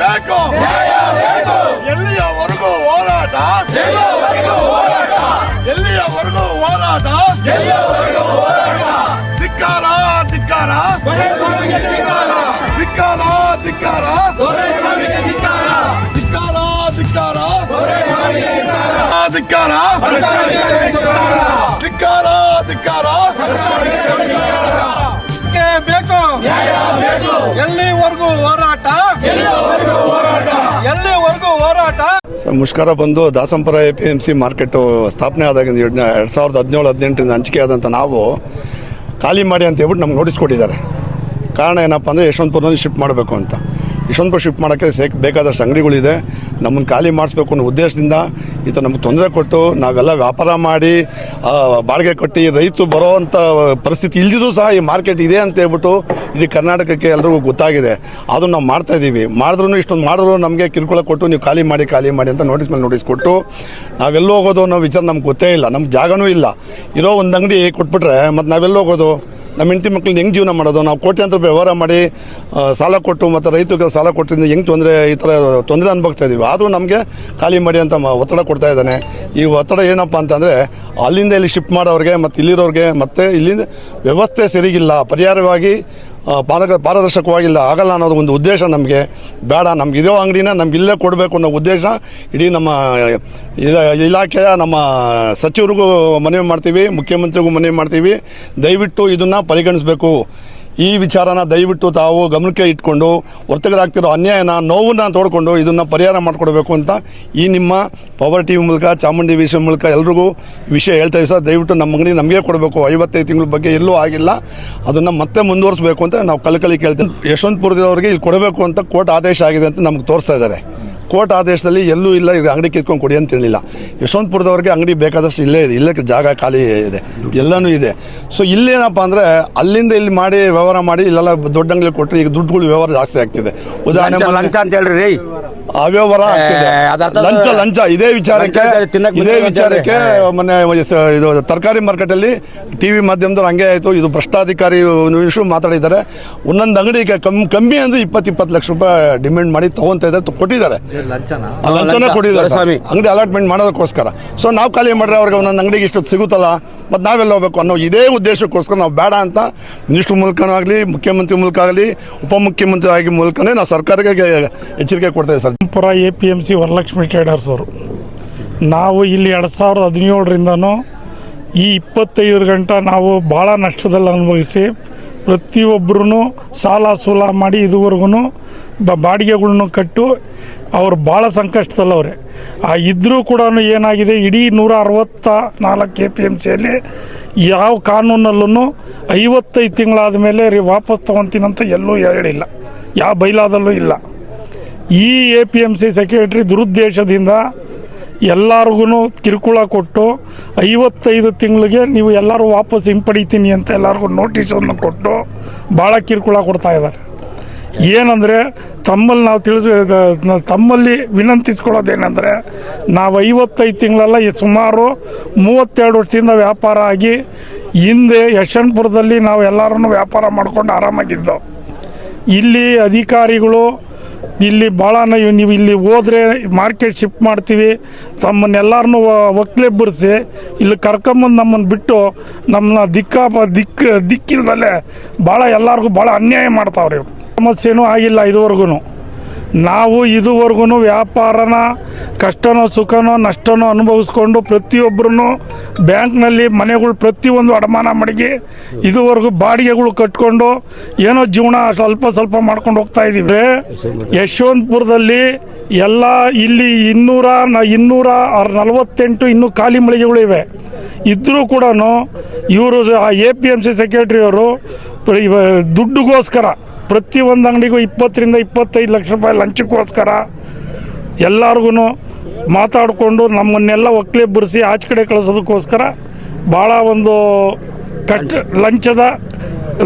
ಬೇಕು ಎಲ್ಲಿಯವರೆಗೂ ಹೋರಾಟ ಎಲ್ಲಿಯವರೆಗೂ ಹೋರಾಟ ಧಿಕ್ಕಾರ ಧಿಕ್ಕಾರ ಧಿಕ್ಕಾರ ಧಿಕ್ಕಾರ ಧಿಕ್ಕಾರ ಧಿಕ್ಕಾರ ಧಿಕ್ಕಾರ ಧಿಕ್ಕಾರ ಧಿಕ್ಕಾರ ನ್ಯಾಯ ಬೇಕು ಎಲ್ಲಿವರೆಗೂ ಹೋರಾಟ ಸರ್, ಮುಷ್ಕರ ಬಂದು Dasampura A P M C market ಸ್ಥಾಪನೆ ಆದಾಗಿಂದ ಎರಡು ಎರಡು ಸಾವಿರದ ಹದಿನೇಳು, ಹದಿನೆಂಟರಿಂದ ಹಂಚಿಕೆ ಆದಂಥ ನಾವು ಖಾಲಿ ಮಾಡಿ ಅಂತ ಹೇಳ್ಬಿಟ್ಟು ನಮ್ಗೆ ನೋಟಿಸ್ ಕೊಟ್ಟಿದ್ದಾರೆ. ಕಾರಣ ಏನಪ್ಪ ಅಂದರೆ ಯಶವಂತಪುರದಲ್ಲಿ ಶಿಫ್ಟ್ ಮಾಡಬೇಕು ಅಂತ. ಯಶವಂತಪುರ ಶಿಫ್ಟ್ ಮಾಡೋಕ್ಕೆ ಸೇಕ್ ಬೇಕಾದಷ್ಟು ಅಂಗಡಿಗಳಿದೆ. ನಮ್ಮನ್ನು ಖಾಲಿ ಮಾಡಿಸ್ಬೇಕು ಅನ್ನೋ ಉದ್ದೇಶದಿಂದ ಈತ ನಮ್ಗೆ ತೊಂದರೆ ಕೊಟ್ಟು ನಾವೆಲ್ಲ ವ್ಯಾಪಾರ ಮಾಡಿ ಬಾಡಿಗೆ ಕೊಟ್ಟು ರೈತರು ಬರೋವಂಥ ಪರಿಸ್ಥಿತಿ ಇಲ್ದಿದ್ದು ಸಹ ಈ ಮಾರ್ಕೆಟ್ ಇದೆ ಅಂತ ಹೇಳ್ಬಿಟ್ಟು ಇಡೀ ಕರ್ನಾಟಕಕ್ಕೆ ಎಲ್ರಿಗೂ ಗೊತ್ತಾಗಿದೆ. ಅದು ನಾವು ಮಾಡ್ತಾ ಇದ್ದೀವಿ. ಮಾಡಿದ್ರು ಇಷ್ಟೊಂದು ಮಾಡಿದ್ರು ನಮಗೆ ಕಿರುಕುಳ ಕೊಟ್ಟು ನೀವು ಖಾಲಿ ಮಾಡಿ ಖಾಲಿ ಮಾಡಿ ಅಂತ ನೋಟಿಸ್ ಮೇಲೆ ನೋಟಿಸ್ ಕೊಟ್ಟು ನಾವೆಲ್ಲೋಗೋದು ಅನ್ನೋ ವಿಚಾರ ನಮ್ಗೆ ಗೊತ್ತೇ ಇಲ್ಲ. ನಮ್ಗೆ ಜಾಗನೂ ಇಲ್ಲ. ಇರೋ ಒಂದು ಅಂಗಡಿ ಕೊಟ್ಬಿಟ್ರೆ ಮತ್ತು ನಾವೆಲ್ಲ ಹೋಗೋದು? ನಮ್ಮ ಹೆಂಡತಿ ಮಕ್ಳನ್ನ ಹೆಂಗೆ ಜೀವನ ಮಾಡೋದು? ನಾವು ಕೋಟ್ಯಾಂತರ ವ್ಯವಹಾರ ಮಾಡಿ ಸಾಲ ಕೊಟ್ಟು ಮತ್ತು ರೈತರಿಗೆ ಸಾಲ ಕೊಟ್ಟಿಂದ ಹೆಂಗೆ ತೊಂದರೆ, ಈ ಥರ ತೊಂದರೆ ಅನುಭವಿಸ್ತಾ ಇದ್ದೀವಿ ಆದರೂ ನಮಗೆ ಖಾಲಿ ಮಾಡಿ ಅಂತ ಒತ್ತಡ ಕೊಡ್ತಾ ಇದ್ದಾನೆ. ಈ ಒತ್ತಡ ಏನಪ್ಪ ಅಂತಂದರೆ ಅಲ್ಲಿಂದ ಇಲ್ಲಿ ಶಿಫ್ಟ್ ಮಾಡೋರಿಗೆ ಮತ್ತು ಇಲ್ಲಿರೋರಿಗೆ ಮತ್ತು ಇಲ್ಲಿಂದ ವ್ಯವಸ್ಥೆ ಸರಿಗಿಲ್ಲ. ಪರಿಹಾರವಾಗಿ ಪಾರಗ, ಪಾರದರ್ಶಕವಾಗಿಲ್ಲ, ಆಗಲ್ಲ ಅನ್ನೋದು ಒಂದು ಉದ್ದೇಶ ನಮಗೆ. ಬೇಡ ನಮ್ಗೆ ಇದೋ ಅಂಗಡಿನ ನಮ್ಗೆ ಇಲ್ಲೇ ಕೊಡಬೇಕು ಅನ್ನೋ ಉದ್ದೇಶ ಇಡೀ ನಮ್ಮ ಇಲಾಖೆಯ ನಮ್ಮ ಸಚಿವರಿಗೂ ಮನವಿ ಮಾಡ್ತೀವಿ, ಮುಖ್ಯಮಂತ್ರಿಗೂ ಮನವಿ ಮಾಡ್ತೀವಿ. ದಯವಿಟ್ಟು ಇದನ್ನು ಪರಿಗಣಿಸಬೇಕು. ಈ ವಿಚಾರನ ದಯವಿಟ್ಟು ತಾವು ಗಮನಕ್ಕೆ ಇಟ್ಕೊಂಡು ವರ್ತಕರಾಗ್ತಿರೋ ಅನ್ಯಾಯನ, ನೋವನ್ನ ತೋಡ್ಕೊಂಡು ಇದನ್ನು ಪರಿಹಾರ ಮಾಡಿಕೊಡ್ಬೇಕು ಅಂತ ಈ ನಿಮ್ಮ ಪವರ್ ಟಿ ವಿ ಮೂಲಕ, ಚಾಮುಂಡಿ ವಿಷಯ ಮೂಲಕ ಎಲ್ರಿಗೂ ವಿಷಯ ಹೇಳ್ತಾ ಇದ್ದೀವಿ ಸರ್. ದಯವಿಟ್ಟು ನಮ್ಮ ಮಗನಿಗೆ ನಮಗೆ ಕೊಡಬೇಕು. ಐವತ್ತೈದು ತಿಂಗಳ ಬಗ್ಗೆ ಎಲ್ಲೂ ಆಗಿಲ್ಲ. ಅದನ್ನು ಮತ್ತೆ ಮುಂದುವರಿಸಬೇಕು ಅಂತ ನಾವು ಕಳಕಳಿ ಕೇಳ್ತೀವಿ. ಯಶವಂತಪುರದವ್ರಿಗೆ ಇಲ್ಲಿ ಕೊಡಬೇಕು ಅಂತ ಕೋರ್ಟ್ ಆದೇಶ ಆಗಿದೆ ಅಂತ ನಮ್ಗೆ ತೋರಿಸ್ತಾ ಇದ್ದಾರೆ. ಕೋರ್ಟ್ ಆದೇಶದಲ್ಲಿ ಎಲ್ಲೂ ಇಲ್ಲ ಈಗ ಅಂಗಡಿ ಕಿತ್ಕೊಂಡು ಕೊಡಿ ಅಂತ ಹೇಳಿಲ್ಲ. ಯಶವಂತಪುರದವ್ರಿಗೆ ಅಂಗಡಿ ಬೇಕಾದಷ್ಟು ಇಲ್ಲೇ ಇದೆ ಇಲ್ಲೇ ಜಾಗ ಖಾಲಿ ಇದೆ ಎಲ್ಲನೂ ಇದೆ. ಸೊ ಇಲ್ಲೇನಪ್ಪ ಅಂದರೆ ಅಲ್ಲಿಂದ ಇಲ್ಲಿ ಮಾಡಿ ವ್ಯವಹಾರ ಮಾಡಿ ಇಲ್ಲೆಲ್ಲ ದೊಡ್ಡ ಅಂಗಡಿ ಕೊಟ್ಟರೆ ಈಗ ದುಡ್ಡುಗಳು ವ್ಯವಹಾರ ಜಾಸ್ತಿ ಆಗ್ತಿದೆ. ಉದಾಹರಣೆ ಅಂತ ಹೇಳ್ರಿ. ರೀ ಅವ್ಯವಹಾರ ಲಂಚ ಲಂಚ. ಇದೇ ವಿಚಾರಕ್ಕೆ ಇದೇ ವಿಚಾರಕ್ಕೆ ಮೊನ್ನೆ ಸ- ಇದು ತರಕಾರಿ ಮಾರ್ಕೆಟಲ್ಲಿ ಟಿವಿ ಮಾಧ್ಯಮದವ್ರು ಹಂಗೆ ಆಯಿತು. ಇದು ಭ್ರಷ್ಟಾಧಿಕಾರಿ ವಿಷಯ ಮಾತಾಡಿದ್ದಾರೆ. ಒಂದೊಂದು ಅಂಗಡಿಗೆ ಕಮ್ ಕಮ್ಮಿ ಅಂದ್ರೆ ಇಪ್ಪತ್ತು ಇಪ್ಪತ್ತು ಲಕ್ಷ ರೂಪಾಯಿ ಡಿಮ್ಯಾಂಡ್ ಮಾಡಿ ತಗೊಂತ ಇದ್ದಾರೆ ತ- ಕೊಟ್ಟಿದ್ದಾರೆ ಆ ಲಂಚನ ಕೊಟ್ಟಿದ್ದಾರೆ. ಅಂಗಡಿ ಅಲಾಟ್ಮೆಂಟ್ ಮಾಡೋದಕ್ಕೋಸ್ಕರ. ಸೊ ನಾವು ಖಾಲಿ ಮಾಡ್ರೆ ಅವ್ರಿಗೆ ಒಂದೊಂದು ಅಂಗಡಿಗೆ ಇಷ್ಟೊತ್ತು ಸಿಗುತ್ತಲ್ಲ? ಮತ್ತು ನಾವೆಲ್ಲ ಹೋಗ್ಬೇಕು ಅನ್ನೋ ಇದೇ ಉದ್ದೇಶಕ್ಕೋಸ್ಕರ ನಾವು ಬೇಡ ಅಂತ ಮಿನಿಸ್ಟರ್ ಮೂಲಕನೂ ಆಗಲಿ ಮುಖ್ಯಮಂತ್ರಿ ಮೂಲಕ ಆಗಲಿ ಉಪಮುಖ್ಯಮಂತ್ರಿ ಆಗಿ ಮೂಲಕನೇ ನಾವು ಸರ್ಕಾರಕ್ಕೆ ಎಚ್ಚರಿಕೆ ಕೊಡ್ತೇವೆ sir. Pura A P M C Varalakshmi traders ಅವರು. ನಾವು ಇಲ್ಲಿ ಎರಡು ಸಾವಿರದ ಹದಿನೇಳರಿಂದನೂ ಈ ಇಪ್ಪತ್ತೈದು ಗಂಟೆ ನಾವು ಭಾಳ ನಷ್ಟದಲ್ಲಿ ಅನುಭವಿಸಿ ಪ್ರತಿಯೊಬ್ಬರೂ ಸಾಲ ಸೂಲ ಮಾಡಿ ಇದುವರೆಗೂ ಬ ಬಾಡಿಗೆಗಳ್ನು ಕಟ್ಟು ಅವ್ರು ಭಾಳ ಸಂಕಷ್ಟದಲ್ಲವ್ರೆ ಆ ಇದ್ದರೂ ಕೂಡ ಏನಾಗಿದೆ, ಇಡೀ ನೂರ ಅರವತ್ತ ನಾಲ್ಕು ಎ ಪಿ ಎಂ ಸಿಯಲ್ಲಿ ಯಾವ ಕಾನೂನಲ್ಲೂ ಐವತ್ತೈದು ತಿಂಗಳಾದ ಮೇಲೆ ರೀ ವಾಪಸ್ ತೊಗೊತೀನಂತ ಎಲ್ಲೂ ಹೇಳಿಲ್ಲ. ಯಾವ ಬೈಲಾದಲ್ಲೂ ಇಲ್ಲ. ಈ A P M C secretary ದುರುದ್ದೇಶದಿಂದ ಎಲ್ಲರಿಗೂ ಕಿರುಕುಳ ಕೊಟ್ಟು ಐವತ್ತೈದು ತಿಂಗಳಿಗೆ ನೀವು ಎಲ್ಲರೂ ವಾಪಸ್ ಹಿಂಪಡಿತೀನಿ ಅಂತ ಎಲ್ಲರಿಗೂ ನೋಟಿಸನ್ನು ಕೊಟ್ಟು ಭಾಳ ಕಿರುಕುಳ ಕೊಡ್ತಾ ಇದ್ದಾರೆ. ಏನಂದರೆ ತಮ್ಮಲ್ಲಿ ನಾವು ತಿಳಿಸ ತಮ್ಮಲ್ಲಿ ವಿನಂತಿಸ್ಕೊಳ್ಳೋದೇನೆಂದರೆ ನಾವು ಐವತ್ತೈದು ತಿಂಗಳೆಲ್ಲ ಸುಮಾರು ಮೂವತ್ತೆರಡು ವರ್ಷದಿಂದ ವ್ಯಾಪಾರ ಆಗಿ ಹಿಂದೆ ಯಶವಂತಪುರದಲ್ಲಿ ನಾವು ಎಲ್ಲರೂ ವ್ಯಾಪಾರ ಮಾಡ್ಕೊಂಡು ಆರಾಮಾಗಿದ್ದೋ. ಇಲ್ಲಿ ಅಧಿಕಾರಿಗಳು ಇಲ್ಲಿ ಭಾಳ ನೀವು ಇಲ್ಲಿ ಹೋದ್ರೆ ಮಾರ್ಕೆಟ್ ಶಿಫ್ಟ್ ಮಾಡ್ತೀವಿ. ತಮ್ಮನ್ನೆಲ್ಲರನ್ನೂ ಒಕ್ಲೆಬ್ಬರಿಸಿ, ಇಲ್ಲಿ ಕರ್ಕೊಂಬಂದು ನಮ್ಮನ್ನು ಬಿಟ್ಟು ನಮ್ಮನ್ನ ದಿಕ್ಕ ದಿಕ್ಕು ದಿಕ್ಕಿಲ್ದಲ್ಲೇ ಭಾಳ ಎಲ್ಲರಿಗೂ ಭಾಳ ಅನ್ಯಾಯ ಮಾಡ್ತಾವ್ರಿ ಸಮಸ್ಯೆನೂ ಆಗಿಲ್ಲ ಇದುವರೆಗೂ ನಾವು ಇದುವರೆಗೂ ವ್ಯಾಪಾರನ ಕಷ್ಟನೋ ಸುಖನೋ ನಷ್ಟನೋ ಅನುಭವಿಸ್ಕೊಂಡು ಪ್ರತಿಯೊಬ್ಬರೂ ಬ್ಯಾಂಕ್ನಲ್ಲಿ ಮನೆಗಳು ಪ್ರತಿಯೊಂದು ಅಡಮಾನ ಮಡಗಿ ಇದುವರೆಗೂ ಬಾಡಿಗೆಗಳು ಕಟ್ಕೊಂಡು ಏನೋ ಜೀವನ ಸ್ವಲ್ಪ ಸ್ವಲ್ಪ ಮಾಡ್ಕೊಂಡು ಹೋಗ್ತಾ ಇದ್ದೀವಿ. ಯಶವಂತಪುರದಲ್ಲಿ ಎಲ್ಲ ಇಲ್ಲಿ ಇನ್ನೂರ ನ- ಇನ್ನೂರ ನಲವತ್ತೆಂಟು ಇನ್ನೂ ಖಾಲಿ ಮಳಿಗೆಗಳು ಇವೆ. ಇದ್ದರೂ ಕೂಡ ಇವರು ಎ ಪಿ ಎಂ ಸಿ ಸೆಕ್ರೆಟ್ರಿಯವರು ದುಡ್ಡುಗೋಸ್ಕರ ಪ್ರತಿಯೊಂದು ಅಂಗಡಿಗೂ ಇಪ್ಪತ್ತರಿಂದ ಇಪ್ಪತ್ತೈದು ಲಕ್ಷ ರೂಪಾಯಿ ಲಂಚಕ್ಕೋಸ್ಕರ ಎಲ್ಲರಿಗೂ ಮಾತಾಡಿಕೊಂಡು ನಮ್ಮನ್ನೆಲ್ಲ ಒಕ್ಲೆಬ್ಬರಿಸಿ ಆಚೆ ಕಡೆ ಕಳಿಸೋದಕ್ಕೋಸ್ಕರ ಭಾಳ ಒಂದು ಕಷ್ಟ ಲಂಚದ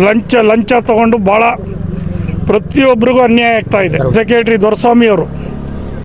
ಲಂಚ ಲಂಚ ತಗೊಂಡು ಭಾಳ ಪ್ರತಿಯೊಬ್ಬರಿಗೂ ಅನ್ಯಾಯ ಆಗ್ತಾ ಇದೆ. ಸೆಕ್ರೆಟರಿ ದೊರೆಸ್ವಾಮಿ ಅವರು